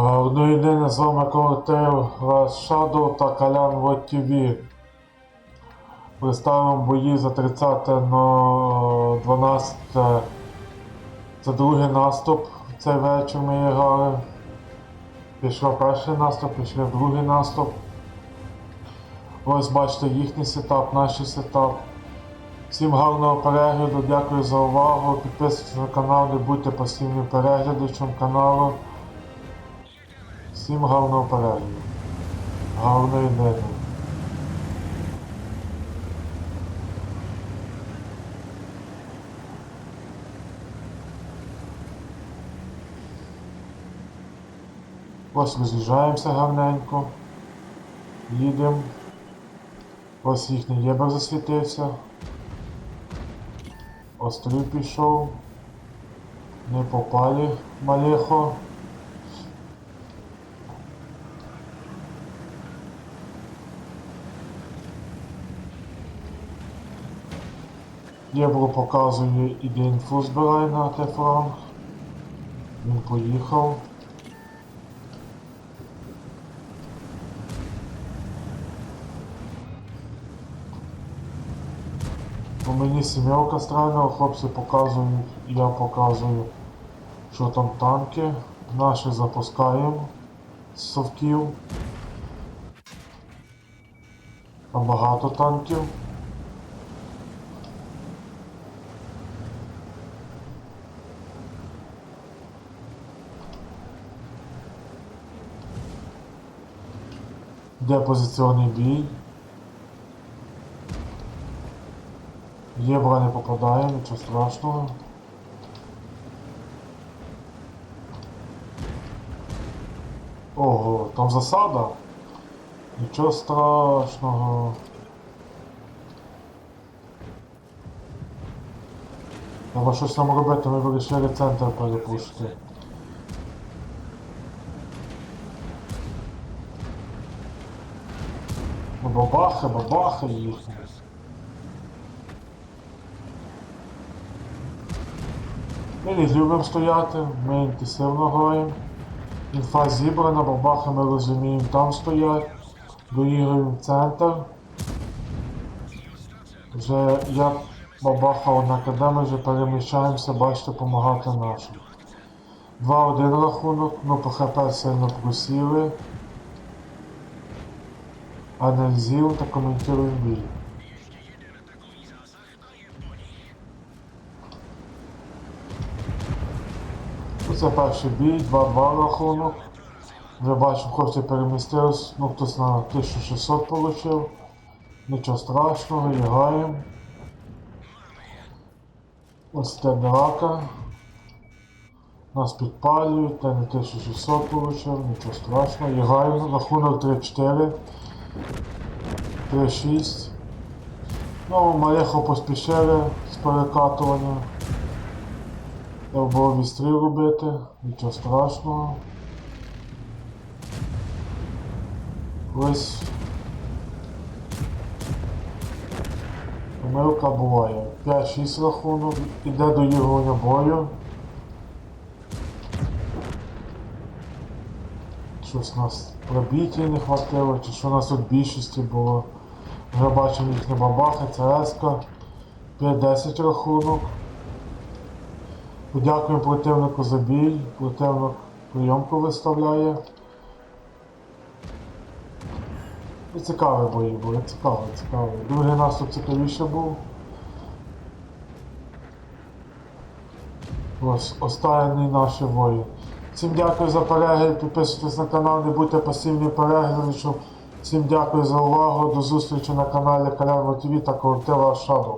Ну і день з вами колектив Shadow та Калян Вот TV. Представимо бої за 30 на 12. Це другий наступ. Цей вечір ми грали. Пішов перший наступ, пішов другий наступ. Ось бачите їхній сетап, наш сетап. Всім гарного перегляду, дякую за увагу. Підписуйтесь на канал, не будьте постійним переглядачем каналу. Всім гарного перегляду. Гарної день. Ось роз'їжджаємося гарненько. Їдемо. Ось їхній єбер засвітився. Острів пішов. Не попали малехо. Євро показує, іде інфу збирає на Тефранг. Він поїхав. У мені сімерка стрельнула, хлопці показують, я показую, що там танки. Наші запускаємо з совків. Там багато танків. Де позиційний бій? Євро не попадає, нічого страшного. Ого, там засада? Нічого страшного. Треба щось нам робити, ми вирішили центр перепушити. Бабахи, бабахи їхні. Ми не любимо стояти, ми інтенсивно граємо. Інфа зібрана, бабахи ми розуміємо, там стоять. Доіграємо центр. Вже як бабаха одна каде, ми вже переміщаємося, бачите, допомагати нашим. 2-1 рахунок, ну по ХП сильно просіли. Аналізуємо та коментуємо бій. Це перший бій, 2-2 рахунок. Вже бачу, хлопці перемістились, ну хтось на 1600 отримав. Нічого страшного, лягаємо. Ось те драка. Нас підпалюють, та на 1600 отримав, нічого страшного. Лягаємо, рахунок 3-4. 3-6. Ну, Малехо поспішили з перекатуванням. Треба було відстріл робити, нічого страшного. Ось помилка буває. 5-6 рахунок, іде до ігрування бою. Щось нас пробіття не хватило, чи що у нас тут більшості було. Вже бачимо їхні бабахи, ЦСК. 5-10 рахунок. Подякуємо противнику за бій. Противник прийомку виставляє. І цікаві бої були, цікаві, цікаві. Другий наступ цікавіше був. Ось останній наші бої. Всім дякую за перегляд, підписуйтесь на канал, не будьте пасивні переглядачем. Всім дякую за увагу, до зустрічі на каналі Калян ТВ та колектива Shadow.